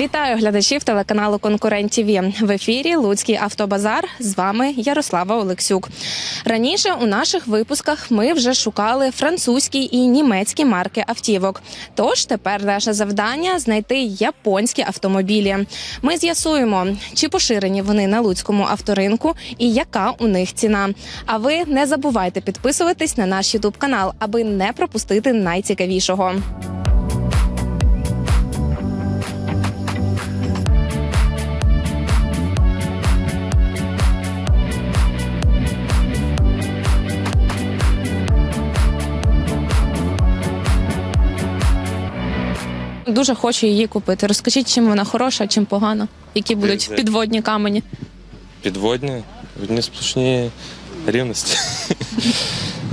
Вітаю глядачів телеканалу Конкурент ТВ. В ефірі Луцький автобазар. З вами Ярослава Олексюк. Раніше у наших випусках ми вже шукали французькі і німецькі марки автівок. Тож тепер наше завдання знайти японські автомобілі. Ми з'ясуємо, чи поширені вони на луцькому авторинку і яка у них ціна. А ви не забувайте підписуватись на наш Ютуб канал, аби не пропустити найцікавішого. Дуже хочу її купити. Розкажіть, чим вона хороша, чим погана, які будуть підводні камені. Підводні, одні сплошні рівності.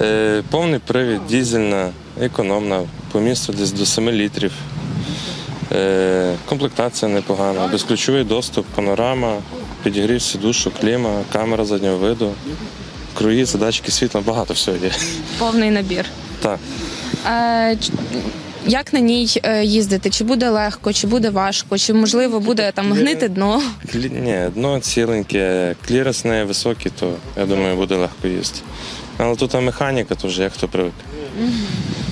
Е, Повний привід, дізельна, економна, по місту десь до 7 літрів. Е, Комплектація непогана, безключовий доступ, панорама, підігрів сідушок, кліма, камера заднього виду, круїз, датчики світла, багато всього є. Повний набір. Так. Як на ній е, їздити? Чи буде легко, чи буде важко, чи можливо буде там гнити дно? Клі... Ні, дно ціленьке, кліренс не високий, то я думаю, буде легко їсти. Але тут механіка, то вже як хто привик.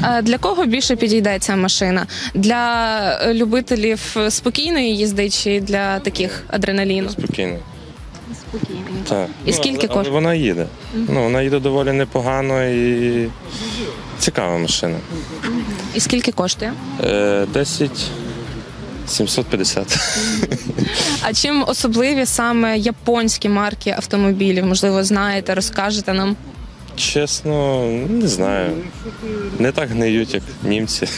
Е, для кого більше підійде ця машина? Для е, любителів спокійної їзди чи для таких адреналіну? Спокійно. Спокійно. Так. І скільки але, але коштує? вона їде. Ну, вона їде доволі непогано і цікава машина. І скільки коштує? Е, 10 750. А чим особливі саме японські марки автомобілів? Можливо, знаєте, розкажете нам. Чесно, не знаю. Не так гниють, як німці.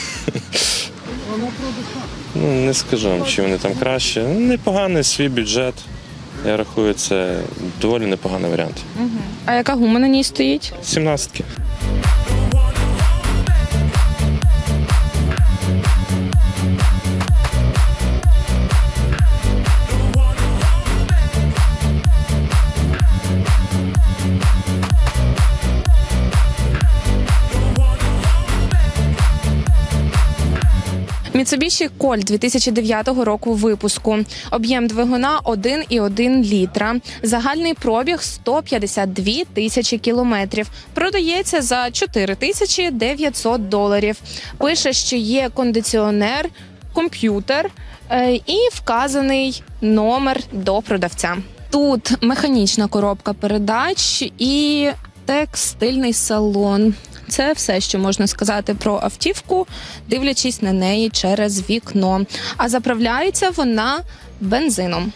Ну, не скажу вам, чи вони там краще. Непоганий свій бюджет. Я рахую, це доволі непоганий варіант. А яка гума на ній стоїть? 17 Mitsubishi Colt 2009 року випуску. Об'єм двигуна 1,1 літра. Загальний пробіг 152 тисячі кілометрів. Продається за 4 тисячі 900 доларів. Пише, що є кондиціонер, комп'ютер е, і вказаний номер до продавця. Тут механічна коробка передач і текстильний салон. Це все, що можна сказати про автівку, дивлячись на неї через вікно. А заправляється вона бензином.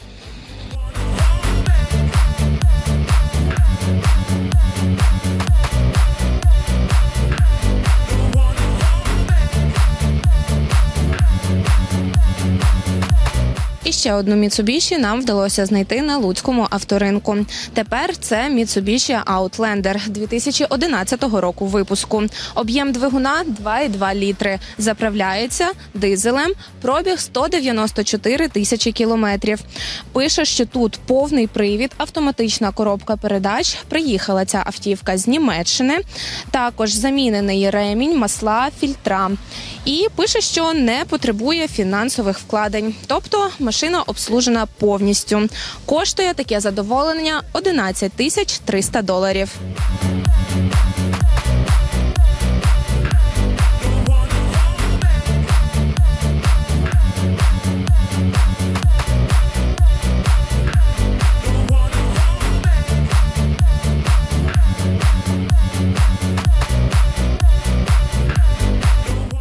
І ще одну Mitsubishi нам вдалося знайти на луцькому авторинку. Тепер це Mitsubishi Outlander 2011 року випуску. Об'єм двигуна 2,2 літри. Заправляється дизелем. Пробіг 194 тисячі кілометрів. Пише, що тут повний привід, автоматична коробка передач. Приїхала ця автівка з Німеччини. Також замінений ремінь, масла, фільтра. І пише, що не потребує фінансових вкладень. Тобто машина обслужена повністю. Коштує таке задоволення 11 тисяч 300 доларів.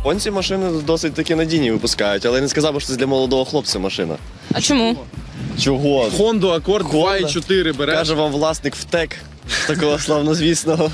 Онці машини досить таки надійні випускають, але я не сказав, би, що це для молодого хлопця машина. А чому? Чого? Honda Accord Honda. 2.4 береш. Каже вам власник втек такого славнозвісного.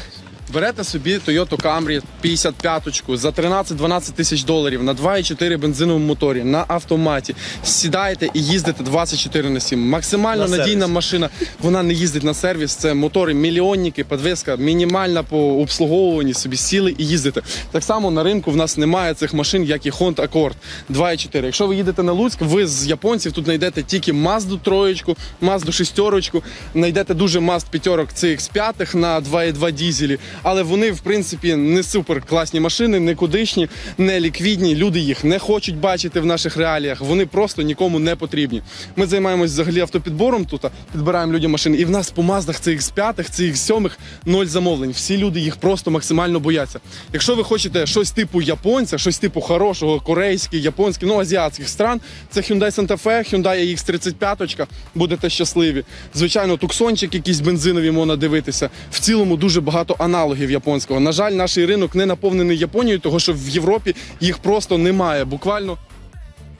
Берете собі Toyota Camry 55-ку за 13-12 тисяч доларів на 2.4 бензиновому моторі на автоматі. Сідаєте і їздите 24 на 7. Максимально На надійна сервіс. машина. Вона не їздить на сервіс. Це мотори мільйонники, подвеска мінімальна по обслуговуванні. Собі сіли і їздите. Так само на ринку в нас немає цих машин, як і Honda Accord 2.4. Якщо ви їдете на Луцьк, ви з японців тут знайдете тільки Mazda троєчку, Mazda шестерочку, знайдете дуже Mazda п'ятерок CX5 на 2.2 дізелі. Але вони в принципі не супер класні машини, не кудишні, не ліквідні. Люди їх не хочуть бачити в наших реаліях. Вони просто нікому не потрібні. Ми займаємось взагалі автопідбором тут, підбираємо людям машини. І в нас по маздах це X5, це X7, ноль замовлень. Всі люди їх просто максимально бояться. Якщо ви хочете щось типу японця, щось типу хорошого, корейський, японський, ну азіатських стран, це Hyundai Santa Fe, Hyundai X35, будете щасливі. Звичайно, туксончик, якісь бензинові можна дивитися. В цілому дуже багато аналогів японського. На жаль, наш ринок не наповнений Японією, тому що в Європі їх просто немає. Буквально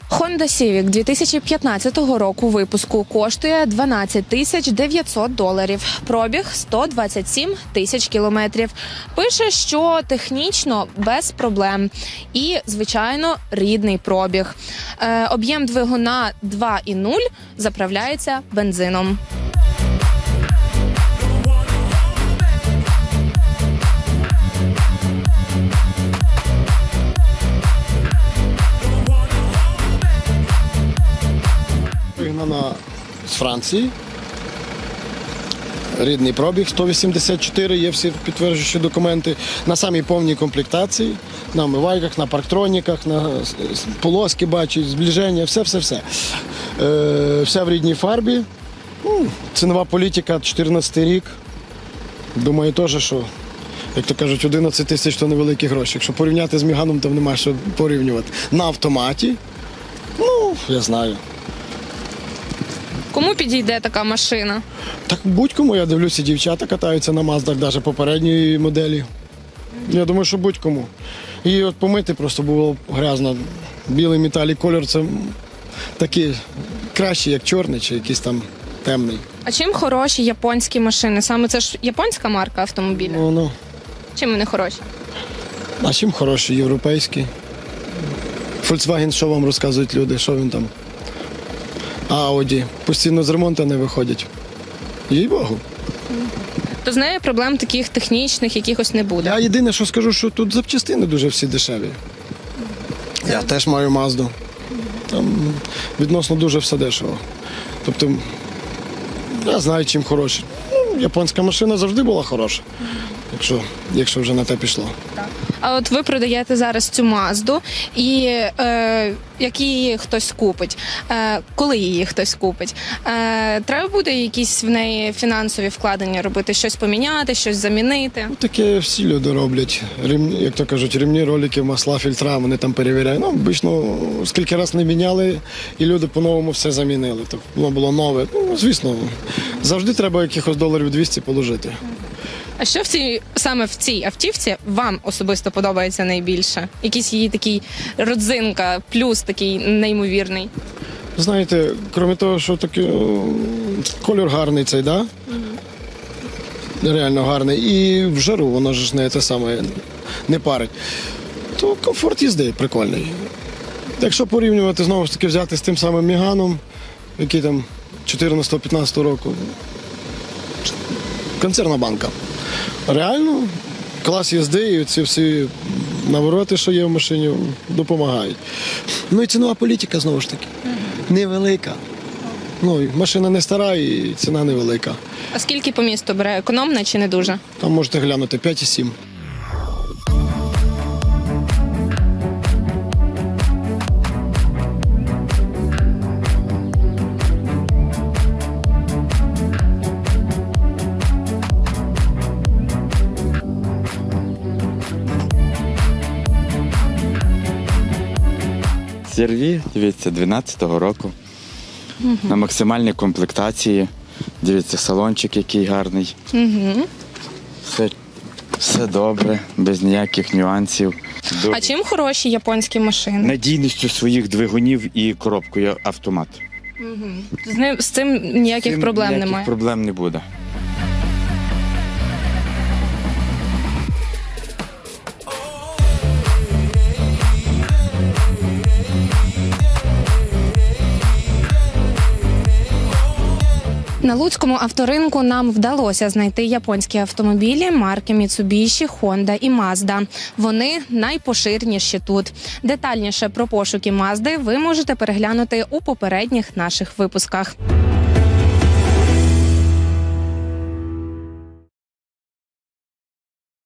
Honda Civic 2015 року випуску коштує 12 тисяч 900 доларів. Пробіг 127 тисяч кілометрів. Пише, що технічно без проблем. І, звичайно, рідний пробіг. Е, об'єм двигуна 2,0 заправляється бензином. З Франції. Рідний пробіг 184, є всі підтверджуючі документи на самій повній комплектації, на омивайках, на парктроніках, на с- с- полоски бачить, зближення, все-все-все. Е, вся в рідній фарбі. Ну, цінова політика 14 рік. Думаю, теж, що, як то кажуть, 11 тисяч то невеликі гроші. Якщо порівняти з Міганом, то немає що порівнювати. На автоматі. Ну, я знаю. Кому підійде така машина? Так будь-кому, я дивлюся, дівчата катаються на маздах, навіть попередньої моделі. Я думаю, що будь-кому. І от помити просто було грязно. Білий металік кольор це такий кращий, як чорний, чи якийсь там темний. А чим хороші японські машини? Саме це ж японська марка автомобіля. Ну, ну. Чим вони хороші? А чим хороший, європейський. Volkswagen, що вам розказують люди, що він там? Audi. Постійно з ремонту не виходять. Їй Богу. То з нею проблем таких технічних якихось не буде. Я єдине, що скажу, що тут запчастини дуже всі дешеві. Я теж маю мазду. Там відносно дуже все дешево. Тобто, я знаю, чим хороші. Ну, японська машина завжди була хороша, якщо, якщо вже на те пішло. Так. А от ви продаєте зараз цю мазду, і е, як її хтось купить, е, коли її хтось купить, е, треба буде якісь в неї фінансові вкладення робити, щось поміняти, щось замінити. Ну, таке всі люди роблять. Рівні, як то кажуть, рівні ролики, масла, фільтра, вони там перевіряють. Ну, обично, скільки раз не міняли, і люди по-новому все замінили. Так воно було нове. Ну, звісно, завжди треба якихось доларів 200 положити. А що в цій саме в цій автівці вам особисто подобається найбільше? Якийсь її такий родзинка, плюс такий неймовірний. Знаєте, крім того, що такий кольор гарний цей, да? Реально гарний. І в жару воно ж не те саме не парить. То комфорт їзди прикольний. Якщо порівнювати, знову ж таки, взяти з тим самим Міганом, який там 14-15 року. Концерна банка. Реально, клас їзди і ці всі навороти, що є в машині, допомагають. Ну і цінова політика знову ж таки. Невелика. Ну, машина не стара і ціна невелика. А скільки по місту бере економна чи не дуже? Там можете глянути 5,7. CRV, дивіться, 12-го року. На максимальній комплектації. Дивіться, салончик який гарний. Все, все добре, без ніяких нюансів. До- А чим хороші японські машини? Надійністю своїх двигунів і коробкою автомат. З ним з цим ніяких Цим проблем ніяких немає. проблем не буде. На луцькому авторинку нам вдалося знайти японські автомобілі марки Mitsubishi, Honda і Mazda. Вони найпоширеніші тут. Детальніше про пошуки Mazda ви можете переглянути у попередніх наших випусках.